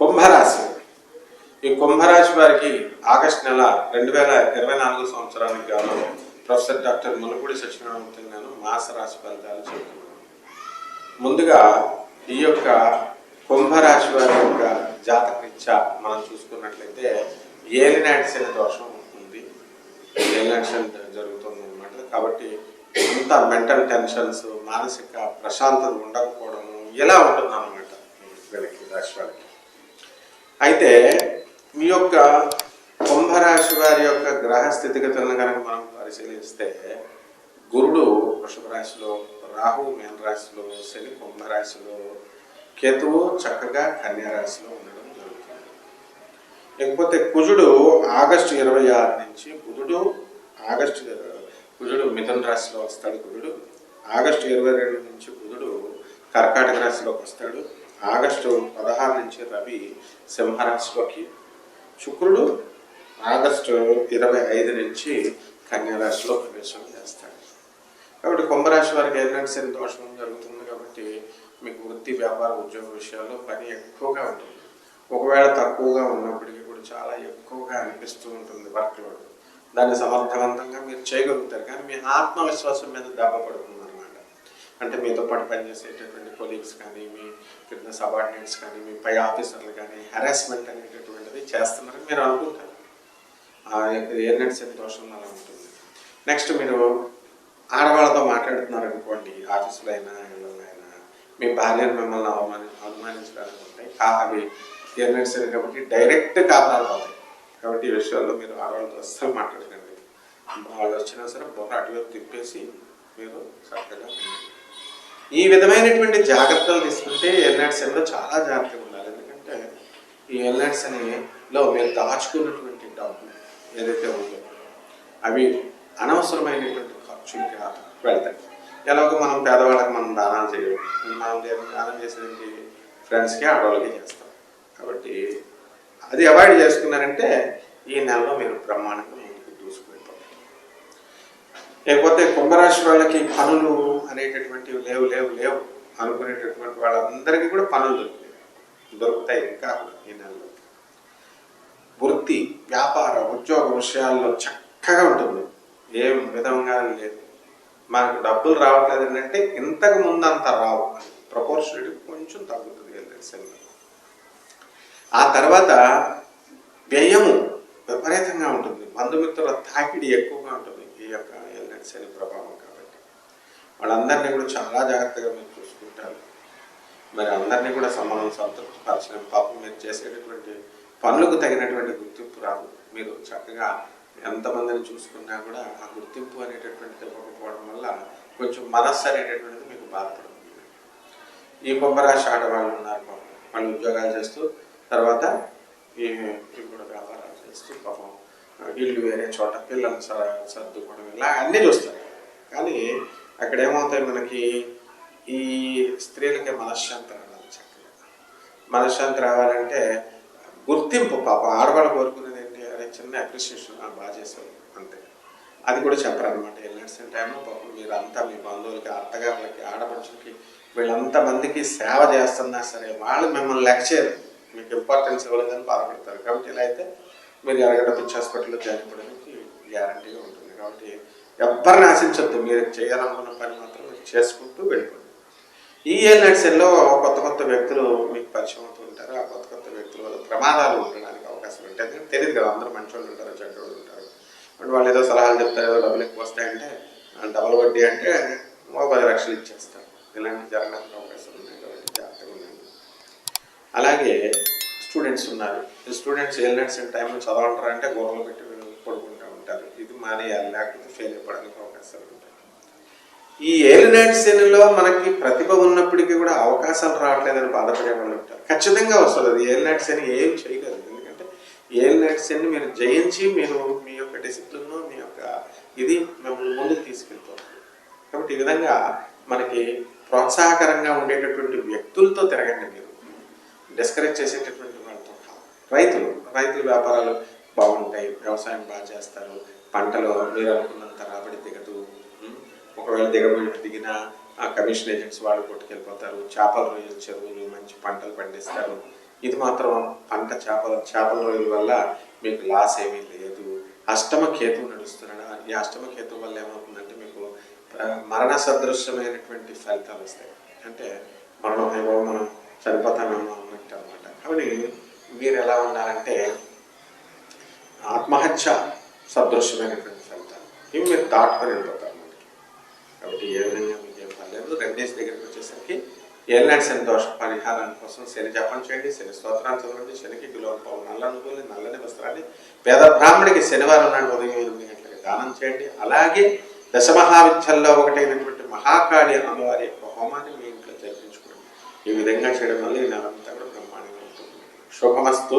కుంభరాశి. ఈ కుంభరాశి వారికి ఆగస్టు నెల రెండు వేల ఇరవై నాలుగు సంవత్సరానికి గాను ప్రొఫెసర్ డాక్టర్ మునుపూడి సత్యనారాయణ గారు మాస రాశి ఫలితాలు చెబుతున్నాను ముందుగా ఈ యొక్క కుంభరాశి వారి యొక్క జాతకరీత్యా మనం చూసుకున్నట్లయితే ఏలినాటి శని దోషం ఉంది. ఏలినాటి శని జరుగుతుంది అనమాట కాబట్టి అంత మెంటల్ టెన్షన్స్ మానసిక ప్రశాంతత ఉండకపోవడము ఇలా ఉంటుంది అనమాట వీళ్ళకి రాశి వారికి. అయితే మీ యొక్క కుంభరాశి వారి యొక్క గ్రహ స్థితిగతులను కనుక మనం పరిశీలిస్తే గురుడు వృషభ రాశిలో రాహు మీన రాశిలో శని కుంభరాశిలో కేతువు చక్కగా కన్యారాశిలో ఉండడం జరుగుతుంది. లేకపోతే కుజుడు ఆగస్టు ఇరవై ఆరు నుంచి బుధుడు ఆగస్టు కుజుడు మిథున రాశిలో వస్తాడు కుజుడు ఆగస్టు ఇరవై రెండు నుంచి బుధుడు కర్కాటక రాశిలోకి వస్తాడు ఆగస్టు పదహారు నుంచి రవి సింహరాశిలోకి. శుక్రుడు ఆగస్టు ఇరవై ఐదు నుంచి కన్యారాశిలో ప్రవేశం చేస్తాడు. కాబట్టి కుంభరాశి వారికి ఏంటంటే శని దోషం జరుగుతుంది కాబట్టి మీకు వృత్తి వ్యాపార ఉద్యోగ విషయాల్లో పని ఎక్కువగా ఉంటుంది. ఒకవేళ తక్కువగా ఉన్నప్పటికీ కూడా చాలా ఎక్కువగా అనిపిస్తూ ఉంటుంది వర్క్ లోడ్ దాన్ని సమర్థవంతంగా మీరు చేయగలుగుతారు. కానీ మీ ఆత్మవిశ్వాసం మీద దెబ్బ పడుతుంది అంటే మీతో పాటు పనిచేసేటటువంటి కొలీగ్స్ కానీ మీ కింద సబార్డినేట్స్ కానీ మీ పై ఆఫీసర్లు కానీ హెరాస్మెంట్ అనేటటువంటిది చేస్తున్నారని మీరు అనుకుంటారు. ఆ యొక్క ఏర్నెట్ దోషం అలా ఉంటుంది. నెక్స్ట్ మీరు ఆడవాళ్ళతో మాట్లాడుతున్నారు అనుకోండి ఆఫీసులో అయినా అయినా మీ భార్యను మిమ్మల్ని అవమాని అనుమానించడానికి అవి ఏర్నెట్ శని కాబట్టి డైరెక్ట్ కారణాలు అవుతాయి కాబట్టి ఈ విషయాల్లో మీరు ఆడవాళ్ళతో అస్సలు మాట్లాడకండి. వాళ్ళు వచ్చినా సరే బొర అటువైపు తిప్పేసి మీరు చక్కగా ఈ విధమైనటువంటి జాగ్రత్తలు తీసుకుంటే ఎల్నాడ్సన్లో చాలా జాగ్రత్తగా ఉండాలి. ఎందుకంటే ఈ ఎల్నాడ్సన్లో మీరు దాచుకున్నటువంటి డబ్బు ఏదైతే ఉందో అవి అనవసరమైనటువంటి ఖర్చులుగా వెళ్తాయి. ఎలాగో మనం పేదవాళ్ళకి మనం దానాలు చేయడం మనం దానం చేసేది ఫ్రెండ్స్కి ఆడవాళ్ళకి చేస్తాం. కాబట్టి అది అవాయిడ్ చేసుకున్నారంటే ఈ నెలలో మీరు బ్రహ్మాండంగా ముందుకు దూసుకుపోతారు లేకపోతే కుంభరాశి వాళ్ళకి పనులు అనేటటువంటివి లేవు లేవు లేవు అనుకునేటటువంటి వాళ్ళందరికీ కూడా పనులు దొరుకుతాయి. దొరుకుతాయి ఇంకా ఈ నెలలో. వృత్తి వ్యాపార ఉద్యోగ విషయాల్లో చక్కగా ఉంటుంది. ఏం విధంగా లేదు. మనకు డబ్బులు రావట్లేదు ఏంటంటే ఇంతకు ముందు అంత రావు. ప్రపోర్షనల్ కొంచెం తగ్గుతుంది ఎల్ఎస్ఎల్లో ఆ తర్వాత వ్యయము విపరీతంగా ఉంటుంది. బంధుమిత్రుల తాకిడి ఎక్కువగా ఉంటుంది ఈ యొక్క ఎల్నెట్స్ ప్రభావం వాళ్ళందరినీ కూడా చాలా జాగ్రత్తగా మీరు చూసుకుంటారు. మరి అందరినీ కూడా సమానం సంతృప్తి పరచడం పాపం మీరు చేసేటటువంటి పనులకు తగినటువంటి గుర్తింపు రాదు. మీరు చక్కగా ఎంతమందిని చూసుకున్నా కూడా ఆ గుర్తింపు అనేటటువంటిది ఇవ్వకపోవడం వల్ల కొంచెం మనస్సు అనేటటువంటిది మీకు బాధపడుతుంది. ఈ కుంభరాశి ఆడవాళ్ళు ఉన్నారు వాళ్ళు ఉద్యోగాలు చేస్తూ తర్వాత ఈ కూడా వ్యాపారాలు చేస్తూ పాపం ఇల్లు వేరే చోట పిల్లల్ని సర్దుకోవడం ఇలా అన్నీ చూస్తారు. కానీ అక్కడ ఏమవుతాయి మనకి ఈ స్త్రీలకి మనశ్శాంతి రావాలి చక్కగా. మనశ్శాంతి రావాలంటే గుర్తింపు పాప. ఆడవాళ్ళు కోరుకునేది ఏంటి? అనే చిన్న అప్రిసియేషన్ బాగా చేశారు అంతే. అది కూడా చెప్పరనమాట వెళ్ళిన టైంలో పాపం మీరు అంతా మీ బంధువులకి అత్తగారులకి ఆడపడుచులకి వీళ్ళంత మందికి సేవ చేస్తున్నా సరే వాళ్ళు మిమ్మల్ని లెక్చర్. మీకు ఇంపార్టెన్స్ ఇవ్వలేదని బాధపడతారు. కాబట్టి ఇలా అయితే మీరు ఎరగడ పిచ్చి హాస్పిటల్లో జాయిన్ అవ్వడానికి గ్యారంటీగా ఉంటుంది. కాబట్టి ఎవ్వరిని ఆశించద్దు. మీరు చేయాలనుకున్న పని మాత్రం మీరు చేసుకుంటూ వెళ్ళిపోండి. ఈ ఏఎల్ఎడ్సెల్లో కొత్త కొత్త వ్యక్తులు మీకు పరిచయం అవుతూ ఉంటారు. ఆ కొత్త కొత్త వ్యక్తుల వల్ల ప్రమాదాలు ఉండడానికి అవకాశం ఉంటాయి ఎందుకంటే తెలియదు కదా. అందరూ మంచి వాళ్ళు ఉంటారు చెడ్డ వాళ్ళు ఉంటారు. అంటే వాళ్ళు ఏదో సలహాలు చెప్తారు ఏదో డబ్బులు ఎక్కువ వస్తాయంటే డబల్ వడ్డీ అంటే ఒక పది లక్షలు ఇచ్చేస్తారు. ఇలాంటి జరగడానికి అవకాశం ఉన్నాయి కాబట్టి జాగ్రత్తగా ఉండండి. అలాగే స్టూడెంట్స్ ఉన్నారు. స్టూడెంట్స్ ఎల్నెట్స్ టైంలో చదవంటారంటే గోడలు పెట్టి మానేయాలి లేకపోతే ఫెయిల్ అయిపోవడానికి అవకాశాలు ఉంటాయి. ఈ ఏలినాటి శనిలో మనకి ప్రతిభ ఉన్నప్పటికీ కూడా అవకాశాలు రావట్లేదని బాధపడే వాళ్ళు ఉంటారు. ఖచ్చితంగా వస్తుంది అది. ఏలినాటి శని ఏం చేయగలదు ఎందుకంటే ఏలినాటి శని మీరు జయించి మీరు మీ యొక్క డిసిప్లిన్ మీ యొక్క ఇది మిమ్మల్ని ముందుకు తీసుకెళ్తుంది. కాబట్టి ఈ విధంగా మనకి ప్రోత్సాహకరంగా ఉండేటటువంటి వ్యక్తులతో తిరగండి మీరు. డిస్కరేజ్ చేసేటటువంటి వాళ్ళతో రైతులు రైతుల వ్యాపారాలు బాగుంటాయి వ్యవసాయం బాగా చేస్తారు పంటలో మీరు అనుకున్నంత రాబడి దిగదు ఒకవేళ దిగబడి దిగిన ఆ కమిషన్ ఏజెంట్స్ వాళ్ళు కొట్టుకెళ్ళిపోతారు చేపల రొయ్యలు చెరువులు మంచి పంటలు పండిస్తారు. ఇది మాత్రం పంట చేపల చేపల రొయ్యల వల్ల మీకు లాస్ ఏమీ లేదు. అష్టమ కేతువు నడుస్తున్నాడు? ఈ అష్టమ కేతువు వల్ల ఏమవుతుందంటే మీకు మరణ సదృశ్యమైనటువంటి ఫలితాలు వస్తాయి. అంటే మరణం ఏమో మనం చనిపోతామేమో అన్నట్టు అనమాట కాబట్టి మీరు ఎలా ఉండాలంటే ఆత్మహత్య సదృశ్యమైనటువంటి ఫలితాలు ఇవి మీరు దాటుకొని వెళ్ళిపోతారు మనకి. కాబట్టి ఏ విధంగా మీకు ఏం పర్లేదు రెండేసి దగ్గరికి వచ్చేసరికి ఏళ్ళనాటి శని దోష పరిహారాన్ని కోసం శని జపం చేయండి శని స్తోత్రాన్ని చదవండి శనికి కిలోల పావు నల్ల అనుకూలి నల్లని వస్త్రాన్ని పేద బ్రాహ్మడికి శనివారం నాడు ఉదయం ఎనిమిది గంటలకు దానం చేయండి. అలాగే దశమహావిద్యల్లో ఒకటైనటువంటి మహాకాళి అమ్మవారి యొక్క హోమాన్ని మీ ఇంట్లో జరిపించుకోండి. ఈ విధంగా చేయడం వల్ల ఈ నెలంతా కూడా బ్రహ్మాండంగా ఉంటుంది. శుభమస్తు.